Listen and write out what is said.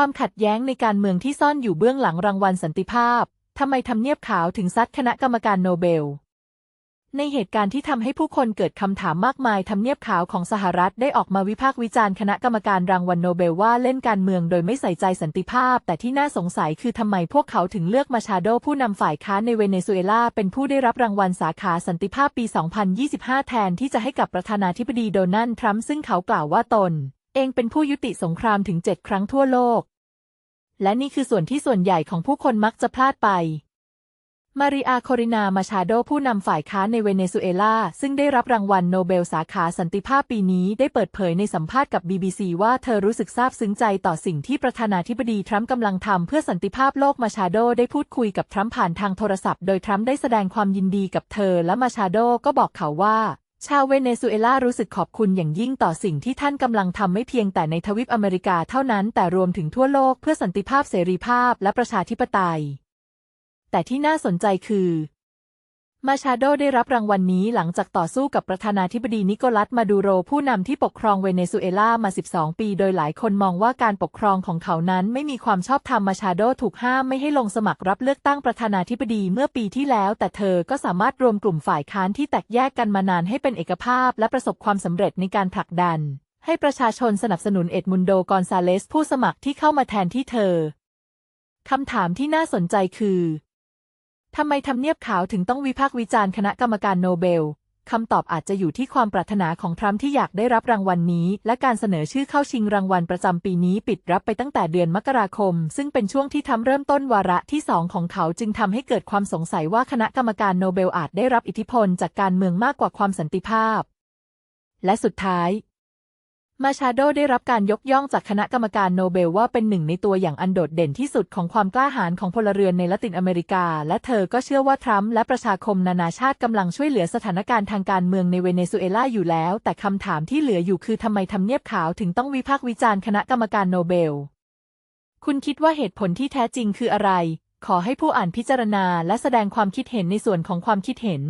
ความขัดแย้งในการเมืองที่ซ่อนอยู่เบื้องหลังรางวัลสันติภาพ ทำไมทำเนียบขาวถึงซัดคณะกรรมการโนเบล ในเหตุการณ์ที่ทำให้ผู้คนเกิดคำถามมากมายทำเนียบขาวของสหรัฐได้ออกมาวิพากษ์วิจารณ์คณะกรรมการรางวัลโนเบลว่าเล่นการเมืองโดยไม่ใส่ใจสันติภาพ แต่ที่น่าสงสัยคือทำไมพวกเขาถึงเลือกมาชาโดผู้นำฝ่ายค้านในเวเนซุเอลาเป็นผู้ได้รับรางวัลสาขาสันติภาพปี 2025 แทนที่จะให้กับประธานาธิบดีโดนัลด์ทรัมป์ซึ่งเขากล่าวว่าตน เองเป็นผู้ยุติสงครามถึง7ครั้งทั่วโลก และนี่คือส่วนที่ส่วนใหญ่ของผู้คนมักจะพลาดไป มาริอาโครินา มาชาโดผู้นำฝ่ายค้านในเวเนซุเอลา ซึ่งได้รับรางวัลโนเบลสาขาสันติภาพปีนี้ได้เปิดเผยในสัมภาษณ์กับ BBC ว่าเธอรู้สึกซาบซึ้งใจต่อสิ่งที่ประธานาธิบดีทรัมป์กำลังทำเพื่อสันติภาพโลกมาชาโดได้พูดคุยกับทรัมป์ผ่านทางโทรศัพท์ โดยทรัมป์ได้แสดงความยินดีกับเธอ และมาชาโดก็บอกเขาว่า ชาวเวเนซุเอลารู้สึกขอบคุณอย่างยิ่งต่อสิ่งที่ท่านกำลังทำไม่เพียงแต่ในทวีปอเมริกาเท่านั้น แต่รวมถึงทั่วโลกเพื่อสันติภาพเสรีภาพและประชาธิปไตย แต่ที่น่าสนใจคือ มาชาโดได้รับรางวัลนนี้หลังจากต่อสู้กับประธานาธิบดีนิโคลัสมาดูโรผู้นำที่ปกครองเวเนซุเอลามา 12 ปี โดยหลายคนมองว่าการปกครองของเขานั้นไม่มีความชอบธรรมมาชาโดถูกห้ามไม่ให้ลงสมัครรับเลือกตั้งประธานาธิบดีเมื่อปีที่แล้ว แต่เธอก็สามารถรวมกลุ่มฝ่ายค้านที่แตกแยกกันมานานให้เป็นเอกภาพ และประสบความสำเร็จในการผลักดัน ให้ประชาชนสนับสนุนเอ็ดมุนโดกอนซาเลสผู้สมัครที่เข้ามาแทนที่เธอคำถามที่น่าสนใจคือ ทำไมทำเนียบขาวถึงต้องวิพากษ์วิจารณ์คณะกรรมการโนเบล คำตอบอาจจะอยู่ที่ความปรารถนาของทรัมป์ที่อยากได้รับรางวัลนนี้ และการเสนอชื่อเข้าชิงรางวัลประจำปีนี้ปิดรับไปตั้งแต่เดือนมกราคม ซึ่งเป็นช่วงที่ทำเริ่มต้นวาระที่สองของเขาจึงทำให้เกิดความสงสัยว่าคณะกรรมการโนเบลอาจได้รับอิทธิพลจากการเมืองมากกว่าความสันติภาพ และสุดท้าย มาชาโดได้รับการยกย่องจากคณะกรรมการโนเบลว่าเป็นหนึ่งในตัวอย่างอันโดดเด่นที่สุดของความกล้าหาญของพลเรือนในละตินอเมริกา และเธอก็เชื่อว่าทรัมป์และประชาคมนานาชาติกำลังช่วยเหลือสถานการณ์ทางการเมืองในเวเนซุเอลาอยู่แล้ว แต่คำถามที่เหลืออยู่คือทำไมทำเนียบขาวถึงต้องวิพากษ์วิจารณ์คณะกรรมการโนเบล คุณคิดว่าเหตุผลที่แท้จริงคืออะไร ขอให้ผู้อ่านพิจารณาและแสดงความคิดเห็นในส่วนของความคิดเห็น